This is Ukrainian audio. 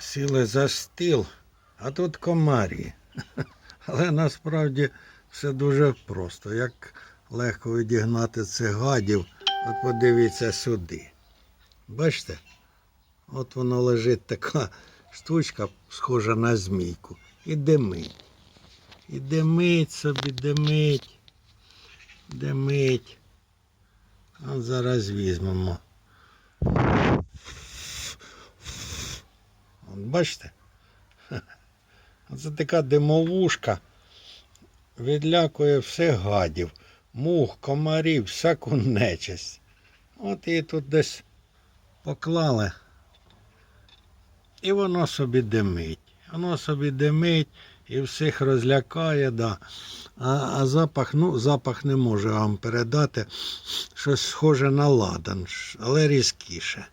сіли за стіл, а тут комарі. Але насправді все дуже просто. Як легко відігнати цих гадів, от подивіться сюди. Бачите? От воно лежить така штучка, схожа на змійку. І димить. І димить собі, димить. Димить. От зараз візьмемо. Бачите? Це така димовушка. Відлякує всіх гадів, мух, комарів, всяку нечисть. От її тут десь поклали. І воно собі димить. Воно собі димить і всіх розлякає, да. А, а запах, ну, запах не можу вам передати. Щось схоже на ладан, але різкіше.